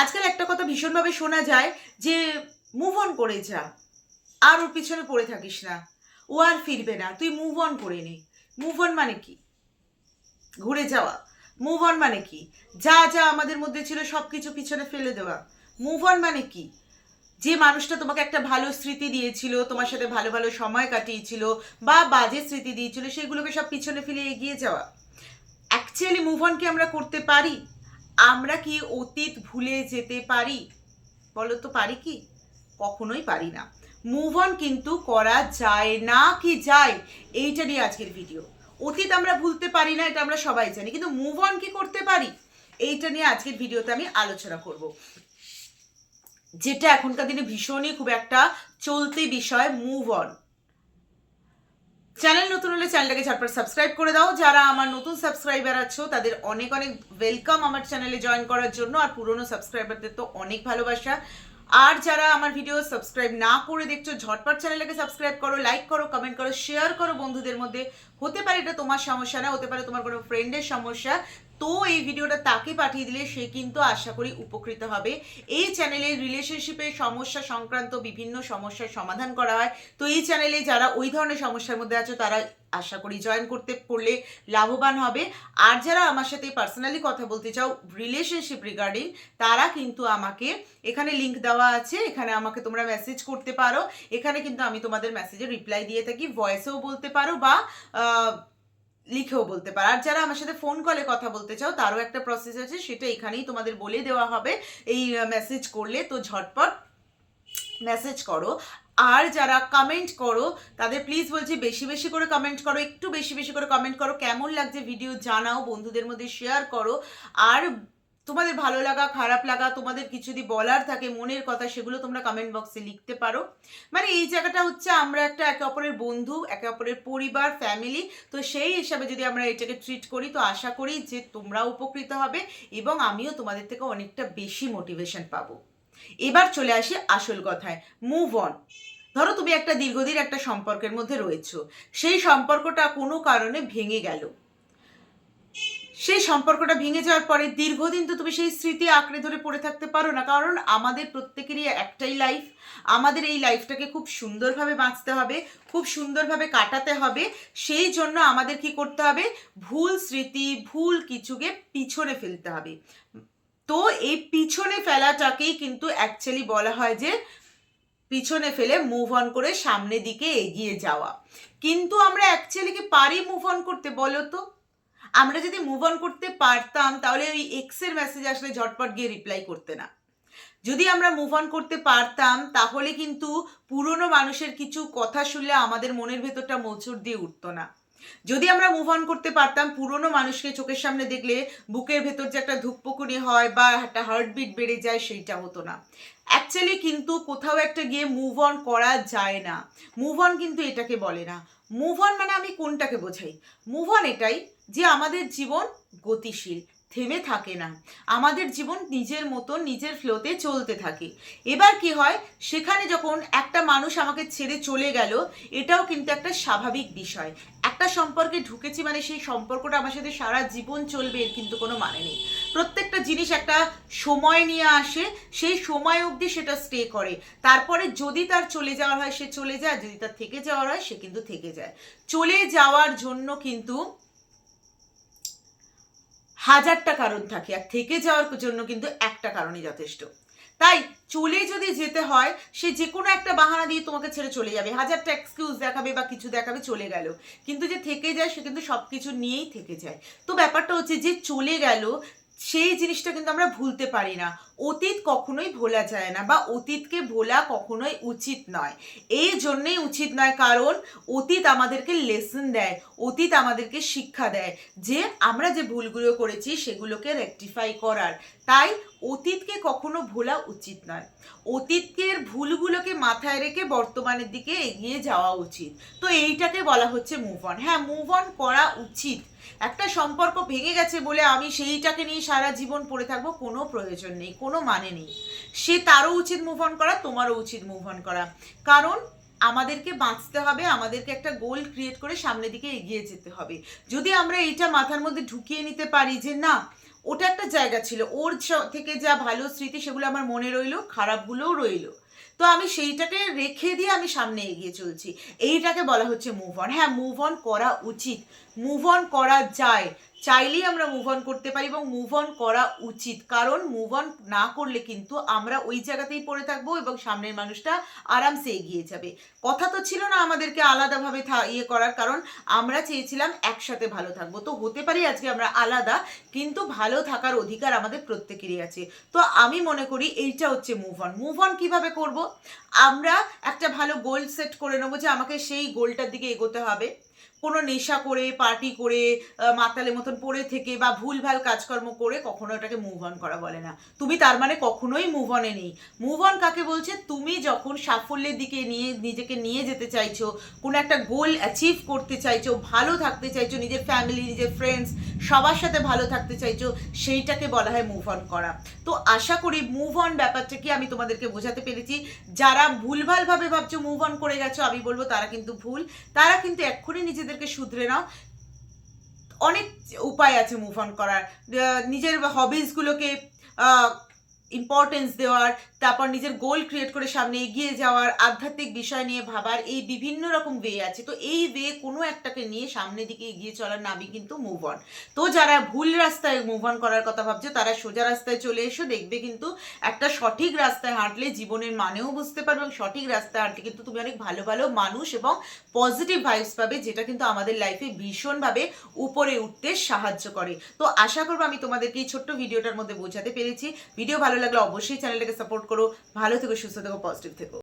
আজকাল একটা কথা ভীষণভাবে শোনা যায় যে মুভ অন করে যা, আর ওর পিছনে পড়ে থাকিস না। ও আর ফিরবে না, তুই মুভ অন করে নে। মুভ অন মানে কি? ঘুরে যাওয়া। মুভ অন মানে কি? যা যা আমাদের মধ্যে ছিল সব কিছু পিছনে ফেলে দেওয়া। মুভ অন মানে কি? যে মানুষটা তোমাকে একটা ভালো স্মৃতি দিয়েছিল, তোমার সাথে ভালো ভালো সময় কাটিয়েছিল বা বাজে স্মৃতি দিয়েছিল, সেগুলোকে সব পিছনে ফেলে এগিয়ে যাওয়া। অ্যাকচুয়ালি মুভ অন কি আমরা করতে পারি? আমরা কি অতীত ভুলে যেতে পারি? বলো তো পারি কি? কখনোই পারি না। মুভ অন কিন্তু করা যায় না কি যায়? এইটা নিয়ে আজকের ভিডিও অতীত আমরা ভুলতে পারি না, এটা আমরা সবাই জানি। কিন্তু মুভ অন কি করতে পারি? এইটা নিয়ে আজকের ভিডিওতে আমি আলোচনা করব। যেটা এখনকার দিনে ভীষণই খুব একটা চলতি বিষয় মুভ অন চ্যানেল নতুন হলে চ্যানেলটাকে ঝটপট সাবস্ক্রাইব করে দাও। যারা আমার নতুন সাবস্ক্রাইবার আছো, তাদের অনেক অনেক ওয়েলকাম আমার চ্যানেলে জয়েন করার জন্য। আর পুরনো সাবস্ক্রাইবারদের তো অনেক ভালোবাসা। আর যারা আমার ভিডিও সাবস্ক্রাইব না করে দেখছ, ঝটপট চ্যানেলটাকে সাবস্ক্রাইব করো লাইক করো কমেন্ট করো শেয়ার করো বন্ধুদের মধ্যে। হতে পারে এটা তোমার সমস্যা না, হতে পারে তোমার কোনো ফ্রেন্ডের সমস্যা। তো এই ভিডিওটা তাকে পাঠিয়ে দিলে সে কিন্তু আশা করি উপকৃত হবে। এই চ্যানেলে রিলেশনশিপের সমস্যা সংক্রান্ত বিভিন্ন সমস্যার সমাধান করা হয়। তো এই চ্যানেলে যারা ওই ধরনের সমস্যার মধ্যে আছো, তারা আশা করি জয়েন করতে পারলে লাভবান হবে। আর যারা আমার সাথে পার্সোনালি কথা বলতে চাও রিলেশনশিপ রিগার্ডিং তারা কিন্তু আমাকে এখানে লিংক দেওয়া আছে। এখানে আমাকে তোমরা মেসেজ করতে পারো। এখানে কিন্তু আমি তোমাদের মেসেজে রিপ্লাই দিয়ে থাকি ভয়েসেও বলতে পারো বা লিখেও বলতে পারো। আর যারা আমার সাথে ফোন কলে কথা বলতে চাও, তারও একটা প্রসেস আছে, সেটা এখানেই তোমাদের বলে দেওয়া হবে। এই মেসেজ করলে তো ঝটপট মেসেজ করো। আর যারা কমেন্ট করো, তাদের প্লিজ বলছি বেশি বেশি করে কমেন্ট করো, একটু বেশি বেশি করে কমেন্ট করো। কেমন লাগছে ভিডিও জানাও, বন্ধুদের মধ্যে শেয়ার করো। আর তোমাদের ভালো লাগা, খারাপ লাগা, তোমাদের কিছু যদি বলার থাকে, মনের কথা, সেগুলো তোমরা কমেন্ট বক্সে লিখতে পারো। মানে এই জায়গাটা হচ্ছে আমরা একটা একে অপরের বন্ধু, একে অপরের পরিবার ফ্যামিলি তো সেই হিসাবে যদি আমরা এটাকে ট্রিট করি, তো আশা করি যে তোমরা উপকৃত হবে এবং আমিও তোমাদের থেকে অনেকটা বেশি মোটিভেশন পাবো। এবার চলে আসি আসল কথায়। মুভ অন ধরো তুমি একটা দীর্ঘদিন একটা সম্পর্কের মধ্যে রয়েছো। সেই সম্পর্কটা কোনো কারণে ভেঙে গেল। সেই সম্পর্কটা ভেঙে যাওয়ার পরে দীর্ঘদিন তো তুমি সেই স্মৃতি আঁকড়ে ধরে পড়ে থাকতে পারো না। কারণ আমাদের প্রত্যেকেরই একটাই লাইফ আমাদের এই লাইফটাকে খুব সুন্দরভাবে বাঁচতে হবে, খুব সুন্দরভাবে কাটাতে হবে। সেই জন্য আমাদের কি করতে হবে? ভুল স্মৃতি, ভুল কিছুকে পিছনে ফেলতে হবে। তো এই পিছনে ফেলাটাকেই কিন্তু অ্যাকচুয়ালি বলা হয় যে পিছনে ফেলে মুভ অন করে সামনের দিকে এগিয়ে যাওয়া। কিন্তু আমরা অ্যাকচুয়ালি কি পারি মুভ অন করতে বলো তো? আমরা যদি মুভ অন করতে পারতাম, তাহলে ওই এক্সের মেসেজ আসলে ঝটপট গিয়ে রিপ্লাই করতে না। যদি আমরা মুভ অন করতে পারতাম, তাহলে কিন্তু পুরনো মানুষের কিছু কথা শুনলে আমাদের মনের ভেতরটা মোচড় দিয়ে উঠতো না। যদি আমরা মুভ অন করতে পারতাম, পুরনো মানুষকে চোখের সামনে দেখলে বুকের ভেতর যে একটা ধুকপুকুনি হয় বা একটা হার্টবিট বেড়ে যায়, সেইটা হতো না। অ্যাকচুয়ালি কিন্তু কোথাও একটা গিয়ে মুভ অন করা যায় না। মুভ অন কিন্তু এটাকে বলে না। মুভ অন মানে আমি কোনটাকে বোঝাই? মুভ অন এটাই যে আমাদের জীবন গতিশীল, থেমে থাকে না। আমাদের জীবন নিজের মতো নিজের ফ্লোতে চলতে থাকে। এবার কি হয়? সেখানে যখন একটা মানুষ আমাকে ছেড়ে চলে গেল, এটাও কিন্তু একটা স্বাভাবিক বিষয়। একটা সম্পর্কে ঢুকেছি মানে সেই সম্পর্কটা আমার সাথে সারা জীবন চলবে এর কিন্তু কোনো মানে নেই। প্রত্যেকটা জিনিস একটা সময় নিয়ে আসে, সেই সময় অবধি সেটা স্টে করে। তারপরে যদি তার চলে যাওয়ার হয়, সে চলে যায় যদি তার থেকে যাওয়ার হয়, সে কিন্তু থেকে যায়। চলে যাওয়ার জন্য কিন্তু হাজারটা কারণ থাকে আর থেকে যাওয়ার জন্য কিন্তু একটা কারণই যথেষ্ট। তাই চলে যদি যেতে হয়, সে যে কোনো একটা বাহানা দিয়ে তোমাকে ছেড়ে চলে যাবে। হাজারটা এক্সকিউজ দেখাবে বা কিছু দেখাবে, চলে গেল। কিন্তু যে থেকে যায়, সে কিন্তু সব কিছু নিয়েই থেকে যায়। তো ব্যাপারটা হচ্ছে যে চলে গেল সেই জিনিসটা কিন্তু আমরা ভুলতে পারি না। অতীত কখনোই ভোলা যায় না বা অতীতকে ভোলা কখনোই উচিত নয়। এই জন্যেই উচিত নয়, কারণ অতীত আমাদেরকে লেসন দেয়, অতীত আমাদেরকে শিক্ষা দেয় যে আমরা যে ভুলগুলো করেছি সেগুলোকে রেকটিফাই করার। তাই অতীতকে কখনো ভোলা উচিত নয়। অতীতের ভুলগুলোকে মাথায় রেখে বর্তমানের দিকে এগিয়ে যাওয়া উচিত। তো এইটাকে বলা হচ্ছে মুভ অন হ্যাঁ মুভ অন করা উচিত। একটা সম্পর্ক ভেঙে গেছে বলে আমি সেইটাকে নিয়ে সারা জীবন পড়ে থাকব, কোনো প্রয়োজন নেই, কোনো মানে নেই। সে তারও উচিত মুভ অন করা, তোমারও উচিত মুভ অন করা। কারণ আমাদেরকে বাঁচতে হবে, আমাদেরকে একটা গোল ক্রিয়েট করে সামনের দিকে এগিয়ে যেতে হবে। যদি আমরা এইটা মাথার মধ্যে ঢুকিয়ে নিতে পারি যে না, ওটা একটা জায়গা ছিল, ওর থেকে যা ভালো স্মৃতি সেগুলো আমার মনে রইল, খারাপগুলোও রইল। তো আমি সেইটাকে রেখে দিয়ে আমি সামনে এগিয়ে চলছি। এইটাকে বলা হচ্ছে মুভ অন হ্যাঁ মুভ অন করা উচিত। মুভ অন করা যায়। চাইলেই আমরা মুভ অন করতে পারি এবং মুভ অন করা উচিত। কারণ মুভ অন না করলে কিন্তু আমরা ওই জায়গাতেই পড়ে থাকব এবং সামনের মানুষটা আরামসে এগিয়ে যাবে। কথা তো ছিল না আমাদেরকে আলাদাভাবে ইয়ে করার কারণ আমরা চেয়েছিলাম একসাথে ভালো থাকব। তো হতে পারি আজকে আমরা আলাদা, কিন্তু ভালো থাকার অধিকার আমাদের প্রত্যেকেরই আছে। তো আমি মনে করি এইটা হচ্ছে মুভ অন মুভ অন কীভাবে করব? আমরা একটা ভালো গোল সেট করে নেব যে আমাকে সেই গোলটার দিকে এগোতে হবে। কোনো নেশা করে পার্টি করে মাতালের মতন পড়ে থেকে বা ভুলভাল কাজকর্ম করে কখনো ওটাকে মুভ অন করা বলে না। তুমি তার মানে কখনোই মুভ অনে নেই। মুভ অন কাকে বলছে? তুমি যখন সাফল্যের দিকে নিয়ে, নিজেকে নিয়ে যেতে চাইছো, কোনো একটা গোল অ্যাচিভ করতে চাইছো, ভালো থাকতে চাইছো, নিজের ফ্যামিলি নিজের ফ্রেন্ডস সবার সাথে ভালো থাকতে চাইছো, সেইটাকে বলা হয় মুভ অন করা। তো আশা করি মুভ অন ব্যাপারটা কি আমি তোমাদেরকে বোঝাতে পেরেছি। যারা ভুলভালভাবে ভাবছ মুভ অন করে গেছো, আমি বলব তারা কিন্তু ভুল। তারা কিন্তু এক্ষুনি নিজেদেরকে শুধরে নাও। অনেক উপায় আছে মুভ অন করার। নিজের হবিসগুলোকে ইম্পর্টেন্স দেওয়ার, তারপর নিজের গোল ক্রিয়েট করে সামনে এগিয়ে যাওয়ার, আধ্যাত্মিক বিষয় নিয়ে ভাবার এই বিভিন্ন রকম ওয়ে আছে। তো এই ওয়ে কোনো একটাকে নিয়ে সামনের দিকে এগিয়ে চলার নামই কিন্তু মুভ অন তো যারা ভুল রাস্তায় মুভ অন করার কথা ভাবছে, তারা সোজা রাস্তায় চলে এসো, দেখবে কিন্তু একটা সঠিক রাস্তায় হাঁটলে জীবনের মানেও বুঝতে পারবে এবং সঠিক রাস্তায় হাঁটলে কিন্তু তুমি অনেক ভালো ভালো মানুষ এবং পজিটিভ ভাইবস পাবে, যেটা কিন্তু আমাদের লাইফে ভীষণভাবে উপরে উঠতে সাহায্য করে। তো আশা করব আমি তোমাদেরকে এই ছোট্ট ভিডিওটার মধ্যে বোঝাতে পেরেছি। ভিডিও ভালো লাগলে অবশ্যই চ্যানেলটাকে সাপোর্ট করো ভালো থেকো সুস্থ থেকো পজিটিভ থেকো।